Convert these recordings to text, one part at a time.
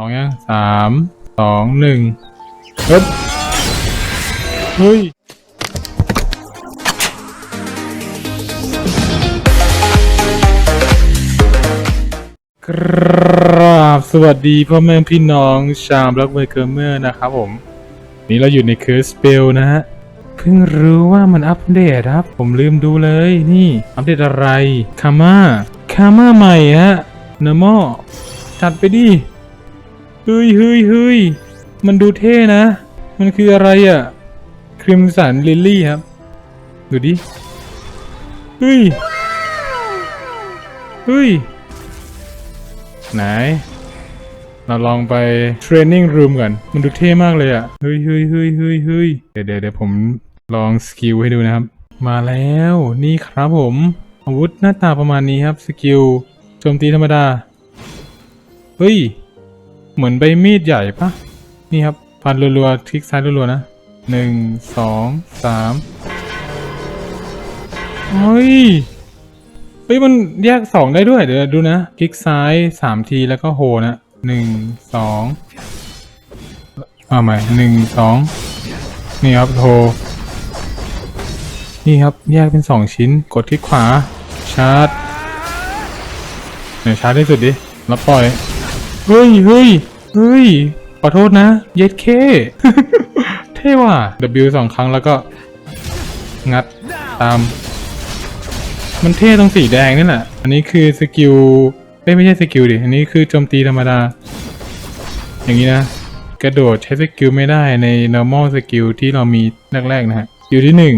ลองยังสามสองหนึ่งฮึบเฮ้ยกราบสวัสดีพ่อแม่พี่น้องชาวบล็อกเบอร์เกอร์เมอร์นะครับผม นี่เราอยู่ในเคิร์สเปลนะฮะ เพิ่งรู้ว่ามันอัปเดตครับ ผมลืมดูเลยนี่ อัปเดตอะไรคาม่าคาม่าใหม่ฮะเนโมจัดไปดิ เฮ้ยเฮ้ยเฮ้ยมันดูเท่นะ มันคืออะไรอะ่ะคริมสันลิลลี่ครับ ดูดิ เฮ้ย เฮ้ย ไหน เราลองไปเทรนนิ่งรูมก่อน มันดูเท่มากเลยอะ่ะ เฮ้ยเฮ้ยเฮ้ยเฮ้ยเฮ้ยเดี๋ยวเดี๋ยวผมลองสกิลให้ดูนะครับ มาแล้วนี่ครับผม อาวุธหน้าตาประมาณนี้ครับ สกิลโจมตีธรรมดา เฮ้ย เหมือนใบมีดใหญ่ปะนี่ครับฟันรัวๆคลิกซ้ายรัวๆนะหนึ่งสองสามเฮ้ยเฮ้ยมันแยกสองได้ด้วยเดี๋ยวดูนะคลิกซ้ายสามทีแล้วก็โฮนะหนึ่งสองเอาใหม่หนึ่งสองนี่ครับโฮนี่ครับแยกเป็นสองชิ้นกดคลิกขวาชาร์จเดี๋ยวชาร์จที่สุดดิแล้วปล่อย เฮ้ยเฮ้ยเฮ้ยขอโทษนะเย็ดเคเท่ว่ะ W สองครั้งแล้วก็ งัดตาม มันเท่ตรงสีแดงนี่แหละ อันนี้คือสกิลเอ้ไม่ใช่สกิลดิ อันนี้คือโจมตีธรรมดา อย่างนี้นะ กระโดดใช้สกิลไม่ได้ใน normal สกิลที่เรามีแรกๆนะฮะสกิลที่หนึ่ง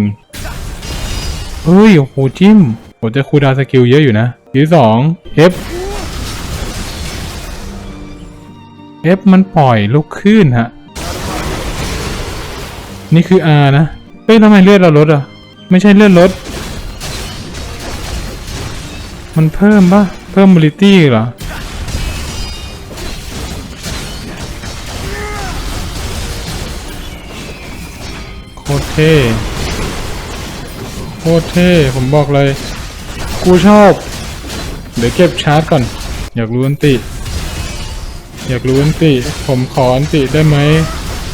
เฮ้ยโอ้โหจิ้มผมจะคูดาวสกิลเยอะอยู่นะสกิลที่สอง F F มันปล่อยลูกคลื่นฮะ นี่คือ R นะเฮ้ยทำไมเลือดเราลดอะ ไม่ใช่เลือดลด มันเพิ่มปะเพิ่มมูลิตี้เหรอ โคตรเท่โคตรเท่ผมบอกเลย กูชอบ เดี๋ยวเก็บชาร์จก่อน อยากรู้อันติ อยากรู้อันติ ผมขออันติได้ไหม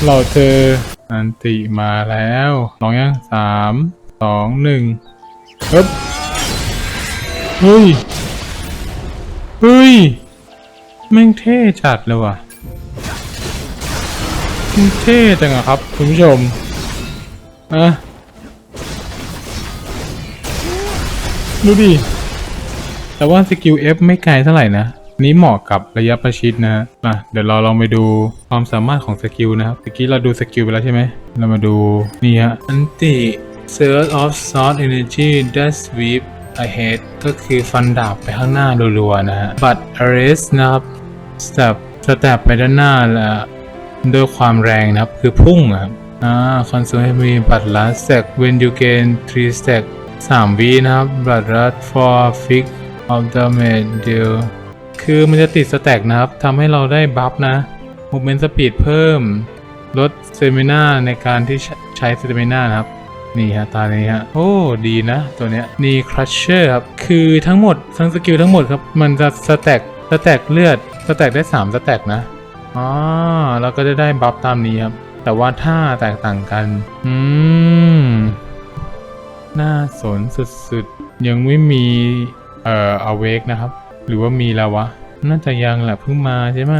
เราเจออันติมาแล้วลองยังสามสองหนึ่งเอ๊บเฮ้ย เฮ้ย แม่งเท่จัดเลยว่ะเท่จังอะครับ คุณผู้ชมอะดูดิ แต่ว่าสกิล F ไม่ไกลเท่าไหร่นะ นี้เหมาะกับระยะประชิดนะอะเดี๋ยวเราลองไปดูความสามารถของสกิลนะครับเมื่อกี้เราดูสกิลไปแล้วใช่ไหม เรามาดูนี่ฮะอันติ Surge of Sword Energy Dash Sweep ahead ก็คือฟันดาบไปข้างหน้ารัวๆนะฮะบัต arrest นะครับ step สเต็ปไปด้านหน้าแล้วด้วยความแรงนะครับ คือพุ่งอะครับอ่า consume heavy บัตร last stack when you gain 3 stack 3วินะครับบัตร last for fix of damage deal คือมันจะติดสแต็กนะครับทำให้เราได้บัฟนะ movement speed เพิ่ม ลด stamina ในการที่ใช้ใช้ stamina นะครับ นี่ฮะตานี้ฮะ โอ้ ดีนะ ตัวเนี้ยนี่ครัชเชอร์ครับ คือทั้งหมดทั้งสกิลทั้งหมดครับ มันจะสแต็กสแต็กเลือดสแต็กได้ 3 สแต็กนะอ๋อแล้วก็จะได้บัฟตามนี้ครับ แต่ว่าท่าแตกต่างกัน อืม น่าสนสุดๆ ยังไม่มี เอ่ออเวกนะครับ หรือว่ามีแล้ววะ น่าจะยังแหละเพิ่งมาใช่ไหม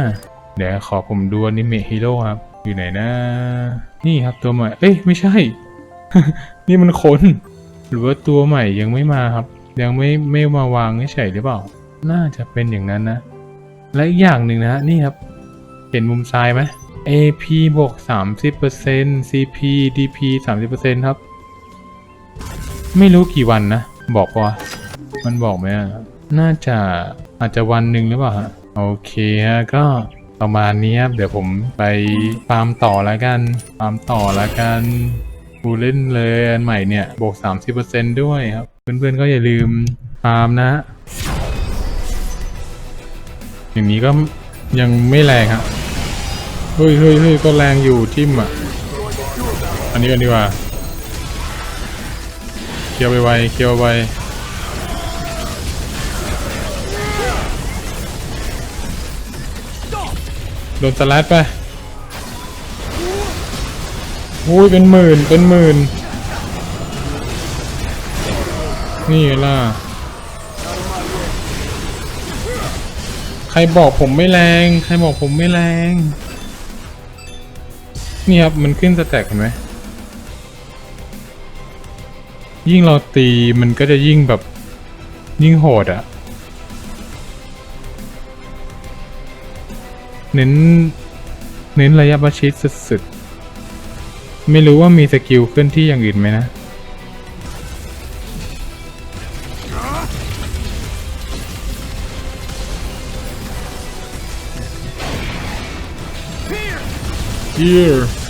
เดี๋ยวขอผมดูอนิเมะฮีโร่ครับ อยู่ไหนนะ นี่ครับตัวใหม่ เอ้ยไม่ใช่ นี่มันคน หรือว่าตัวใหม่ยังไม่มาครับ ยังไม่ไม่มาวางเฉยหรือเปล่า น่าจะเป็นอย่างนั้นนะ และอีกอย่างหนึ่งนะนี่ครับ เห็นมุมซ้ายไหม AP บวก30% CP DP 30%ครับ ไม่รู้กี่วันนะ บอกว่ามันบอกไหมอะ น่าจะอาจจะวันหนึ่งหรือเปล่าฮะโอเคฮะก็ประมาณนี้ครับเดี๋ยวผมไปฟาร์มต่อแล้วกันฟาร์มต่อแล้วกันกูเล่นเลยอันใหม่เนี่ยบวก 30%ด้วยครับ เพื่อนๆก็อย่าลืมฟาร์มนะ อย่างนี้ก็ยังไม่แรงฮะเฮ้ยเฮ้ยเฮ้ยก็แรงอยู่ทิมอะ อันนี้กันดีกว่า เคียวไปไวเคียวไปโดนสลัดไปอุ้ยเป็นหมื่นเป็นหมื่นนี่ล่ะ ใครบอกผมไม่แรง ใครบอกผมไม่แรง นี่ครับ มันขึ้นสแต็กเห็นไหม ยิ่งเราตีมันก็จะยิ่งแบบ ยิ่งโหดอะ เน้น เน้นระยะประชิดสุดๆ ไม่รู้ว่ามีสกิลเคลื่อนที่อย่างอื่นไหมนะ Here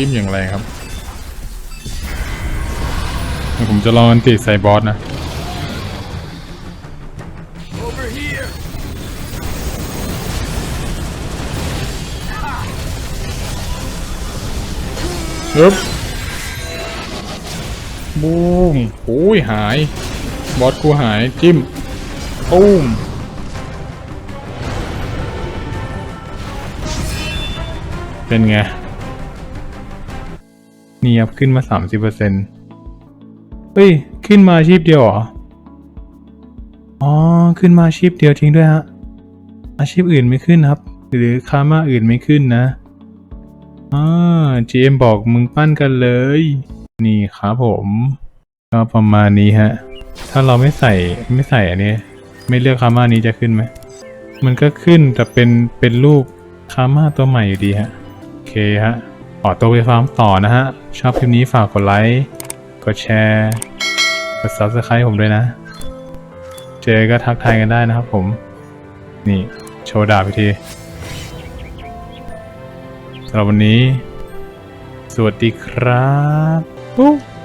จิ้มอย่างไรครับ ผมจะลองอันติใส่บอสนะ Over here! ปึ๊บบูมโอ้ยหาย บอสกูหายจิ้มตูมเป็นไง นี่ครับขึ้นมาสามสิบเปอร์เซ็นต์เฮ้ย ขึ้นมาอาชีพเดียวเหรอ อ๋อ ขึ้นมาอาชีพเดียวจริงด้วยฮะ อาชีพอื่นไม่ขึ้นครับ หรือคามาอื่นไม่ขึ้นนะอ่า GM บอกมึงปั้นกันเลย นี่ครับผม ก็ประมาณนี้ฮะ ถ้าเราไม่ใส่ไม่ใส่อันนี้ ไม่เลือกคามานี้จะขึ้นไหม มันก็ขึ้นแต่เป็นเป็นรูปคามาตัวใหม่อยู่ดีฮะ โอเคฮะ ขอตัวไปฟาร์มต่อนะฮะ ชอบคลิปนี้ฝากกดไลค์ กดแชร์ กดซับสไคร b ์ผมด้วยนะ เจอก็ทักทายกันได้นะครับผม นี่ โชว์ดาบพิธีสำหรับวันนี้ สวัสดีครับปุ๊บ